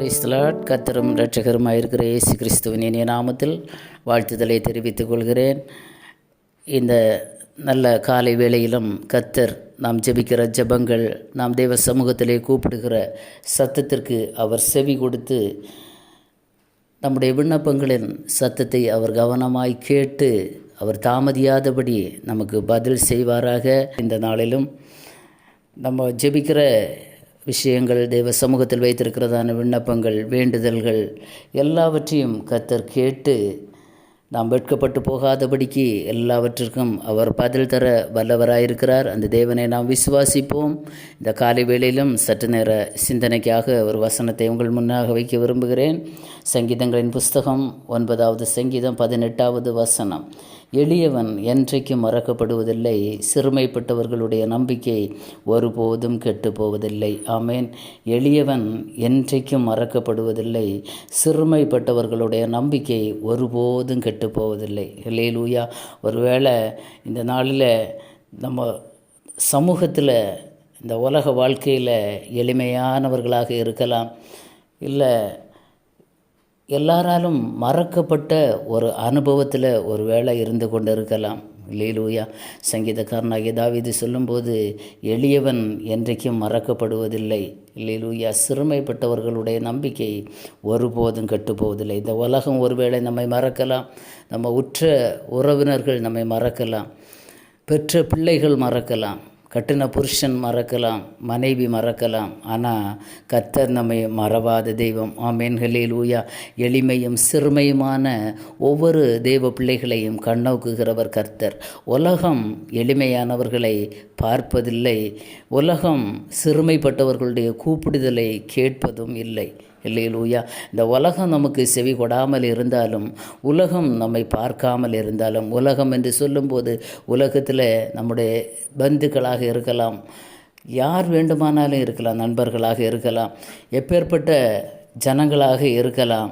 Praise the Lord கத்தரும் இரட்சகருமாக இருக்கிற இயேசு கிறிஸ்துவின் இனிய நாமத்தில் வாழ்த்துதலை தெரிவித்துக் கொள்கிறேன். இந்த நல்ல காலை வேளையிலும் கத்தர் நாம் ஜெபிக்கிற ஜெபங்கள் நாம் தெய்வ சமூகத்திலே கூப்பிடுகிற சத்தத்திற்கு அவர் செவி கொடுத்து நம்முடைய விண்ணப்பங்களின் சத்தத்தை அவர் கவனமாய் கேட்டு அவர் தாமதியாதபடி நமக்கு பதில் செய்வாராக. இந்த நாளிலும் நம்ம ஜெபிக்கிற விஷயங்கள் தெய்வ சமூகத்தில் வைத்திருக்கிறதான விண்ணப்பங்கள் வேண்டுதல்கள் எல்லாவற்றையும் கத்தர் கேட்டு நாம் வெட்கப்பட்டு போகாதபடிக்கு எல்லாவற்றிற்கும் அவர் பதில் தர வல்லவராயிருக்கிறார். அந்த தேவனை நாம் விசுவாசிப்போம். இந்த காலை வேளையிலும் சற்று நேர சிந்தனைக்காக ஒரு வசனத்தை உங்கள் முன்னாக வைக்க விரும்புகிறேன். சங்கீதங்களின் புஸ்தகம் ஒன்பதாவது சங்கீதம் பதினெட்டாவது வசனம். எளியவன் என்றைக்கும் மறக்கப்படுவதில்லை. சிறுமைப்பட்டவர்களுடைய நம்பிக்கை ஒருபோதும் கெட்டு போவதில்லை ஆமேன். எளியவன் என்றைக்கும் மறக்கப்படுவதில்லை. சிறுமைப்பட்டவர்களுடைய நம்பிக்கை ஒருபோதும் கெட்டு போவதில்லை இல்லையிலூயா ஒருவேளை இந்த நாளில் நம்ம சமூகத்தில் இந்த உலக வாழ்க்கையில் எளிமையானவர்களாக இருக்கலாம். இல்லை எல்லாராலும் மறக்கப்பட்ட ஒரு அனுபவத்தில் ஒரு வேளை இருந்து கொண்டு இருக்கலாம் லீலூயா. சங்கீதக்காரனாகிய தாவிது சொல்லும்போது எளியவன் என்றைக்கும் மறக்கப்படுவதில்லை. லீலூயா சிறுமைப்பட்டவர்களுடைய நம்பிக்கை ஒருபோதும் கெட்டுப்போவதில்லை. இந்த உலகம் ஒருவேளை நம்மை மறக்கலாம். நம்ம உற்ற உறவினர்கள் நம்மை மறக்கலாம். பெற்ற பிள்ளைகள் மறக்கலாம். கட்டின புருஷன் மறக்கலாம் மனைவி மறக்கலாம் ஆனால் கர்த்தர் நம்மை மறவாத தெய்வம். ஆமேன்களில் ஊயா எளிமையும் சிறுமையுமான ஒவ்வொரு தெய்வ பிள்ளைகளையும் கண்ணோக்குகிறவர் கர்த்தர். உலகம் எளிமையானவர்களை பார்ப்பதில்லை உலகம் சிறுமைப்பட்டவர்களுடைய கூப்பிடுதலை கேட்பதும் இல்லை. இல்லையிலூயா இந்த உலகம் நமக்கு செவி கொடாமல் இருந்தாலும் உலகம் நம்மை பார்க்காமல் இருந்தாலும் உலகம் என்று சொல்லும்போது உலகத்தில் நம்முடைய பந்துக்களாக இருக்கலாம் யார் வேண்டுமானாலும் இருக்கலாம் நண்பர்களாக இருக்கலாம் எப்பேற்பட்ட ஜனங்களாக இருக்கலாம்.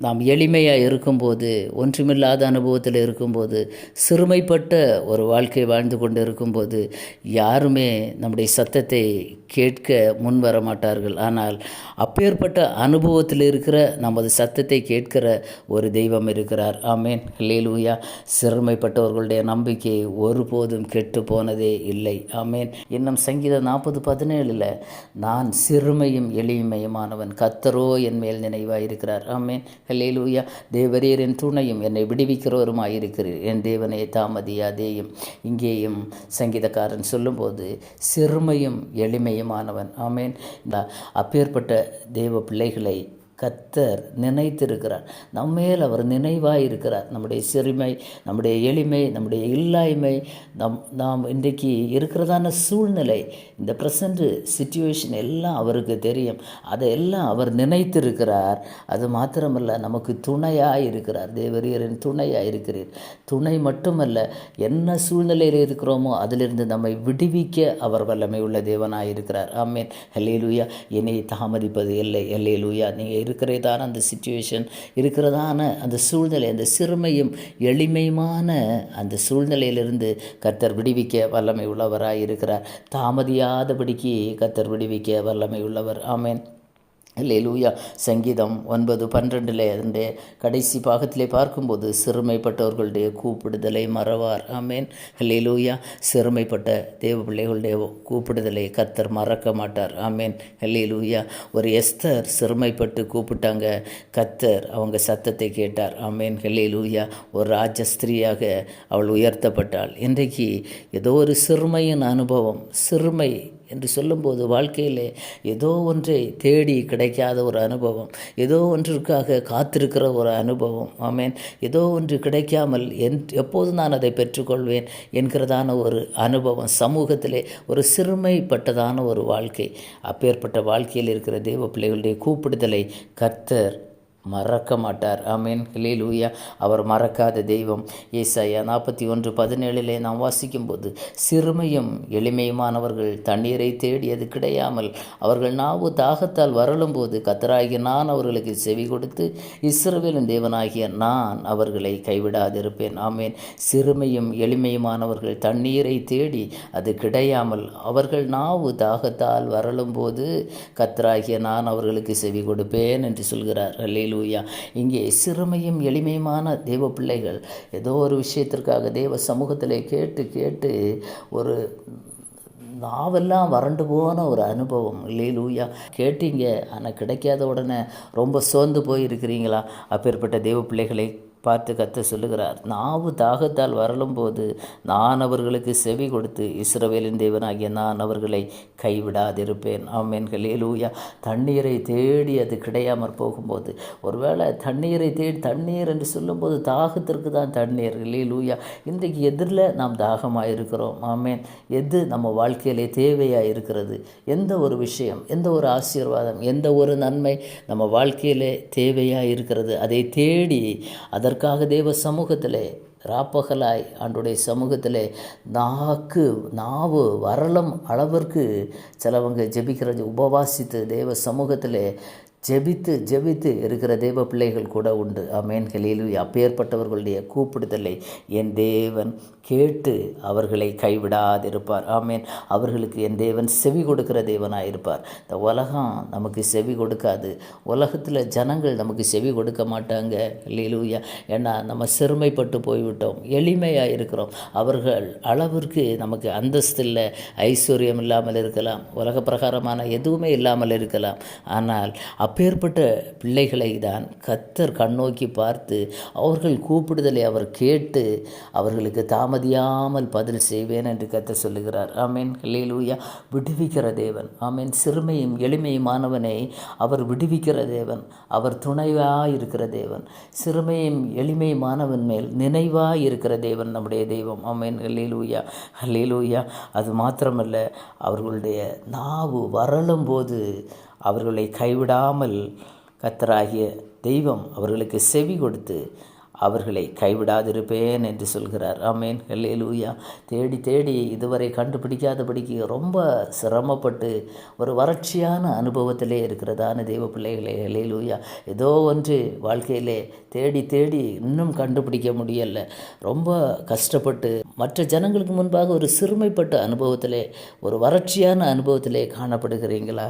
நாம் எளிமையாக இருக்கும்போது ஒன்றுமில்லாத அனுபவத்தில் இருக்கும்போது சிறுமைப்பட்ட ஒரு வாழ்க்கை வாழ்ந்து கொண்டு இருக்கும்போது யாருமே நம்முடைய சத்தத்தை கேட்க முன் வர மாட்டார்கள். ஆனால் அப்பேற்பட்ட அனுபவத்தில் இருக்கிற நமது சத்தத்தை கேட்கிற ஒரு தெய்வம் இருக்கிறார். ஆமேன். லேலூயா சிறுமைப்பட்டவர்களுடைய நம்பிக்கை ஒருபோதும் கெட்டு போனதே இல்லை. ஆமேன். இன்னும் சங்கீதம் நாற்பது பதினேழில் நான் சிறுமையும் எளிமையுமானவன். கத்தரோ என் மேல் நினைவாக இருக்கிறார் ஆமேன். ஹலேலூயா தேவரீர் என் துணையும் என்னை விடுவிக்கிறவருமாயிருக்கிறீர். என் தேவனே தாமதியாதேயும் இங்கேயும் சங்கீதக்காரன் சொல்லும்போது சிறுமையும் எளிமையுமானவன். ஆமேன். இந்த அப்பேற்பட்ட தேவ பிள்ளைகளை கத்தர் நினைத்திருக்கிறார். நம்மேல் அவர் நினைவாக இருக்கிறார் நம்முடைய சிறுமை நம்முடைய எளிமை நம்முடைய இல்லாய்மை நம் நாம் இன்றைக்கு இருக்கிறதான சூழ்நிலை இந்த ப்ரெசண்ட்டு சுச்சுவேஷன் எல்லாம் அவருக்கு தெரியும். அதையெல்லாம் அவர் நினைத்திருக்கிறார். அது மாத்திரமல்ல நமக்கு துணையாக இருக்கிறார் தேவரியரின் துணையாக இருக்கிறீர் துணை மட்டுமல்ல என்ன சூழ்நிலையில் இருக்கிறோமோ அதிலிருந்து நம்மை விடுவிக்க அவர் வல்லமை உள்ள தேவனாக இருக்கிறார் ஆமேன். ஹல்லேலூயா. என்னை தாமதிப்பது இல்லை. ஹல்லேலூயா. நீங்கள் இருக்கிறதான அந்த சுச்சுவேஷன் இருக்கிறதான அந்த சூழ்நிலை அந்த சிறுமையும் எளிமையுமான அந்த சூழ்நிலையிலிருந்து கத்தர் விடுவிக்க வல்லமை உள்ளவராக இருக்கிறார் தாமதியாதபடிக்கு கத்தர் விடுவிக்க வல்லமை உள்ளவர். ஆமேன். லூயா சங்கீதம் ஒன்பது பன்னிரெண்டில் அதனுடைய கடைசி பாகத்திலே பார்க்கும்போது சிறுமைப்பட்டவர்களுடைய கூப்பிடுதலை மறவார். ஆமேன். லூயா சிறுமைப்பட்ட தேவ பிள்ளைகளுடைய கூப்பிடுதலை கத்தர் மறக்க மாட்டார். ஆமேன். லூயா ஒரு எஸ்தர் சிறுமைப்பட்டு கூப்பிட்டாங்க. கத்தர் அவங்க சத்தத்தை கேட்டார். ஆமேன். லூயா ஒரு ராஜஸ்திரியாக அவள் உயர்த்தப்பட்டாள். இன்றைக்கு ஏதோ ஒரு சிறுமையின் அனுபவம் சிறுமை என்று சொல்லும்போது வாழ்க்கையில் ஏதோ ஒன்றை தேடி கிடைக்காத ஒரு அனுபவம் ஏதோ ஒன்றிற்காக காத்திருக்கிற ஒரு அனுபவம் ஆமேன். ஏதோ ஒன்று கிடைக்காமல் என் எப்போது நான் அதை பெற்றுக்கொள்வேன் என்கிறதான ஒரு அனுபவம் சமூகத்திலே ஒரு சிறுமைப்பட்டதான ஒரு வாழ்க்கை. அப்பேற்பட்ட வாழ்க்கையில் இருக்கிற தெய்வ பிள்ளைகளுடைய கூப்பிடுதலை கர்த்தர் மறக்க மாட்டார். ஆமீன். ஹிலேலூயா அவர் மறக்காத தெய்வம். ஏசாயா நாற்பத்தி ஒன்று பதினேழிலே நாம் வாசிக்கும்போது சிறுமையும் எளிமையுமானவர்கள் தண்ணீரை தேடி அது கிடையாமல் அவர்கள் நாவு தாகத்தால் வரலும்போது கத்தராகிய நான் அவர்களுக்கு செவி கொடுத்து இஸ்ரவேலின் தேவனாகிய நான் அவர்களை கைவிடாதிருப்பேன். ஆமேன். சிறுமையும் எளிமையுமானவர்கள் தண்ணீரை தேடி அது கிடையாமல் அவர்கள் நாவு தாகத்தால் வரலும்போது கத்தராகிய நான் அவர்களுக்கு செவி கொடுப்பேன் என்று சொல்கிறார். லூயா இங்கே சிறுமையும் எளிமையுமான தேவ பிள்ளைகள் ஏதோ ஒரு விஷயத்திற்காக தேவ சமூகத்தில் கேட்டு கேட்டு ஒரு நாவெல்லாம் வறண்டு போன ஒரு அனுபவம். லூயா கேட்டீங்க ஆனால் கிடைக்காத உடனே ரொம்ப சோர்ந்து போயிருக்கிறீங்களா? அப்பேற்பட்ட தேவ பிள்ளைகளை பார்த்து கத்த சொல்லுகிறார். நாவு தாகத்தால் வரலும்போது நான் அவர்களுக்கு செவி கொடுத்து இஸ்ரவேலின் தேவனாகிய நான் அவர்களை கைவிடாதிருப்பேன். ஆமேன். லூயா தண்ணீரை தேடி அது கிடையாமற் போகும்போது. ஒருவேளை தண்ணீரை தேடி தண்ணீர் என்று சொல்லும்போது தாகத்திற்கு தான் தண்ணீர். லூயா இன்றைக்கு எதிரில் நாம் தாகமாக இருக்கிறோம் ஆமேன். எது நம்ம வாழ்க்கையிலே தேவையாக இருக்கிறது எந்த ஒரு விஷயம் எந்த ஒரு ஆசீர்வாதம் எந்த ஒரு நன்மை நம்ம வாழ்க்கையிலே தேவையாக இருக்கிறது அதை தேடி அதற்கு அதற்காக தேவ சமூகத்திலே ராப்பகலாய் ஆண்டுடைய சமூகத்தில் நாக்கு நாவு வரலம் அளவிற்கு சிலவங்க ஜெபிக்கிறது உபவாசித்து தேவ சமூகத்தில் ஜெபித்து ஜெபித்து இருக்கிற தெய்வ பிள்ளைகள் கூட உண்டு. அமேன் ஹெலிலு அப்பேற்பட்டவர்களுடைய கூப்பிடுதலை என் தேவன் கேட்டு அவர்களை கைவிடாதிருப்பார். ஆமேன். அவர்களுக்கு என் தேவன் செவி கொடுக்கிற தேவனாக இருப்பார் இந்த உலகம் நமக்கு செவி கொடுக்காது. உலகத்தில் ஜனங்கள் நமக்கு செவி கொடுக்க மாட்டாங்க. லீலூயா ஏன்னா நம்ம சிறுமைப்பட்டு போய்விட்டோம். எளிமையாக இருக்கிறோம் அவர்கள் அளவிற்கு நமக்கு அந்தஸ்து இல்லை ஐஸ்வர்யம் இல்லாமல் இருக்கலாம். உலக பிரகாரமான எதுவுமே இல்லாமல் இருக்கலாம். ஆனால் அப்பேற்பட்ட பிள்ளைகளை தான் கத்தர் கண்ணோக்கி பார்த்து அவர்கள் கூப்பிடுதலை அவர் கேட்டு அவர்களுக்கு தாமதியாமல் பதில் செய்வேன் என்று கத்தர் சொல்லுகிறார். ஆமீன். லூயா விடுவிக்கிற தேவன். ஆமீன். சிறுமையும் எளிமையுமானவனை அவர் விடுவிக்கிற தேவன். அவர் துணைவாக இருக்கிற தேவன். சிறுமையும் எளிமையுமானவன் மேல் நினைவாக இருக்கிற தேவன் நம்முடைய தெய்வம். ஆமீன். லூயா லூயா அது மாத்திரமல்ல அவர்களுடைய நாவு வரலும் போது அவர்களை கைவிடாமல் கத்தராகிய தெய்வம் அவர்களுக்கு செவி கொடுத்து அவர்களை கைவிடாதிருப்பேன் என்று சொல்கிறார். ஆமேன். லூயா தேடி தேடி இதுவரை கண்டுபிடிக்காதபடிக்கு ரொம்ப சிரமப்பட்டு ஒரு வறட்சியான அனுபவத்திலே இருக்கிறதான தெய்வ பிள்ளைகளே லூயா ஏதோ ஒன்று வாழ்க்கையிலே தேடி தேடி இன்னும் கண்டுபிடிக்க முடியலை. ரொம்ப கஷ்டப்பட்டு மற்ற ஜனங்களுக்கு முன்பாக ஒரு சிறுமைப்பட்ட அனுபவத்திலே ஒரு வறட்சியான அனுபவத்திலே காணப்படுகிறீங்களா?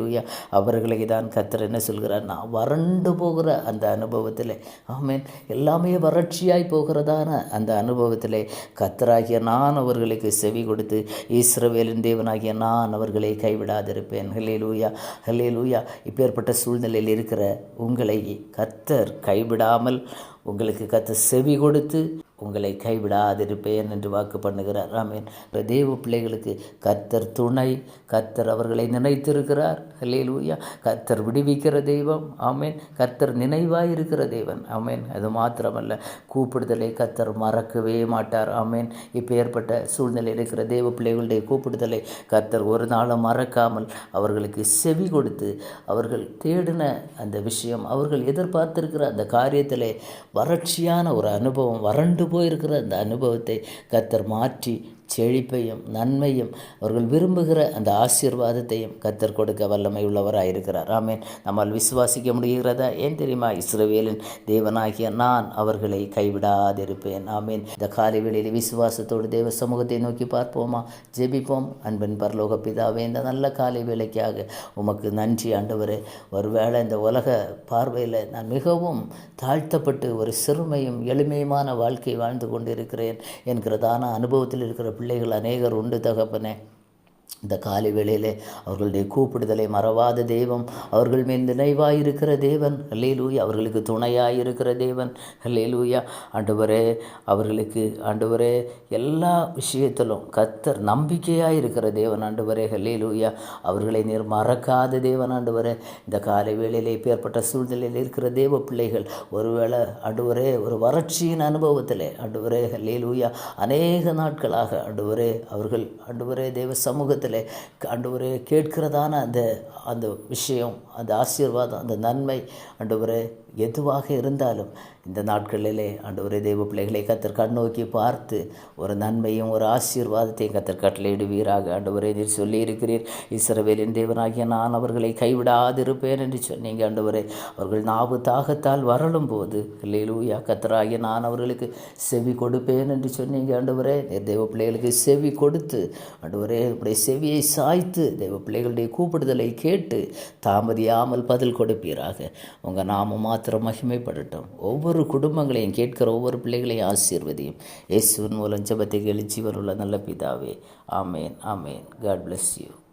லூயா அவர்களை தான் கத்தர் என்ன சொல்கிறார்? நான் வறண்டு போகிற அந்த அனுபவத்தில். ஆமேன். எல்லா எல்லாமே வறட்சியாய் போகிறதான அந்த அனுபவத்திலே கத்தராகிய நான் அவர்களுக்கு செவி கொடுத்து இஸ்ரவேலின் தேவனாகிய நான் அவர்களை கைவிடாதிருப்பேன். ஹலே லூயா ஹலே லூயா இப்பேற்பட்ட சூழ்நிலையில் இருக்கிற உங்களை கத்தர் கைவிடாமல் உங்களுக்கு கத்த செவி கொடுத்து உங்களை கைவிடாதிருப்பேன் என்று வாக்கு பண்ணுகிறார். ஆமீன். தேவ பிள்ளைகளுக்கு கர்த்தர் துணை கர்த்தர் அவர்களை நினைத்திருக்கிறார். லூயா கர்த்தர் விடுவிக்கிற தெய்வம். ஆமேன். கர்த்தர் நினைவாக இருக்கிற தெய்வன். ஆமேன். அது மாத்திரமல்ல கூப்பிடுதலை கர்த்தர் மறக்கவே மாட்டார். ஆமேன். இப்போ ஏற்பட்ட சூழ்நிலை இருக்கிற தேவ பிள்ளைகளுடைய கூப்பிடுதலை கர்த்தர் ஒரு நாளும் மறக்காமல் அவர்களுக்கு செவி கொடுத்து அவர்கள் தேடின அந்த விஷயம் அவர்கள் எதிர்பார்த்திருக்கிற அந்த காரியத்திலே வறட்சியான ஒரு அனுபவம் வறண்டு போயிருக்கிற அந்த அனுபவத்தை கத்தர் மாற்றி செழிப்பையும் நன்மையும் அவர்கள் விரும்புகிற அந்த ஆசீர்வாதத்தையும் கத்தர் கொடுக்க வல்லமை உள்ளவராக இருக்கிறார் ஆமேன். நம்மால் விசுவாசிக்க முடிகிறதா? ஏன் தெரியுமா? இஸ்ரவேலின் தேவனாகிய நான் அவர்களை கைவிடாதிருப்பேன். ஆமேன். இந்த காலை வேளையில் விசுவாசத்தோடு தேவ சமூகத்தை நோக்கி பார்ப்போமா? ஜெபிப்போம். அன்பின் பரலோக பிதாவே இந்த நல்ல காலை வேலைக்காக உமக்கு நன்றி ஆண்டவர். ஒருவேளை இந்த உலக பார்வையில் நான் மிகவும் தாழ்த்தப்பட்டு ஒரு சிறுமையும் எளிமையுமான வாழ்க்கை வாழ்ந்து கொண்டிருக்கிறேன் என்கிறதான அனுபவத்தில் இருக்கிற பிள்ளைகள் அநேகர் உண்டு தகப்பனே. இந்த காலை வேளையிலே அவர்களுடைய கூப்பிடுதலை மறவாத தெய்வம் அவர்கள் மேல் நினைவாயிருக்கிற தேவன். ஹல்லேலூயா. அவர்களுக்கு துணையாயிருக்கிற தேவன். ஹல்லேலூயா. ஆண்டவரே அவர்களுக்கு ஆண்டவரே எல்லா விஷயத்திலும் கத்தர் நம்பிக்கையாக இருக்கிற தேவன் ஆண்டவரே. ஹல்லேலூயா. அவர்களை நீர் மறக்காத தேவன் ஆண்டவரே. இந்த காலை வேளையிலே ஏற்பட்ட சூழ்நிலையில் இருக்கிற தேவ பிள்ளைகள் ஒருவேளை ஆண்டவரே ஒரு வறட்சியின் அனுபவத்தில் ஆண்டவரே ஹல்லேலூயா. அநேக நாட்களாக ஆண்டவரே அவர்கள் ஆண்டவரே தேவ சமூகத்தில் ஆண்டு ஆண்டவரே கேட்கிறதான அந்த அந்த விஷயம் அந்த ஆசீர்வாதம் அந்த நன்மை ஆண்டவரே எதுவாக இருந்தாலும் இந்த நாட்களிலே ஆண்டவரே தெய்வ பிள்ளைகளை கத்தர் கண்ணோக்கி பார்த்து ஒரு நன்மையும் ஒரு ஆசீர்வாதத்தையும் கத்தர் கட்டளையிடுவீராக ஆண்டவரே நீர் சொல்லியிருக்கிறீர். இஸ்ரவேலின் தேவனாகிய நான் அவர்களை கைவிடாதிருப்பேன் என்று சொன்னீங்க ஆண்டவரே. அவர்கள் நாவு தாகத்தால் வரலும் போது லூயா கத்தராகிய நான் அவர்களுக்கு செவி கொடுப்பேன் என்று சொன்னீங்க ஆண்டவரே. நீர் தெய்வ பிள்ளைகளுக்கு செவி கொடுத்து ஆண்டவரே உடைய செவியை சாய்த்து தெய்வ பிள்ளைகளுடைய கூப்பிடுதலை கேட்டு தாமதியாமல் பதில் கொடுப்பீராக. உங்கள் நாம மாத்திரம் மகிமைப்படட்டும். ஒவ்வொரு குடும்பங்களையும் கேட்கிற ஒவ்வொரு பிள்ளைகளையும் ஆசீர்வதியும். இயேசுவின் மூலம் ஜபத்தை எழுச்சி வருள்ள நல்ல பிதாவே. ஆமேன் ஆமேன். God bless you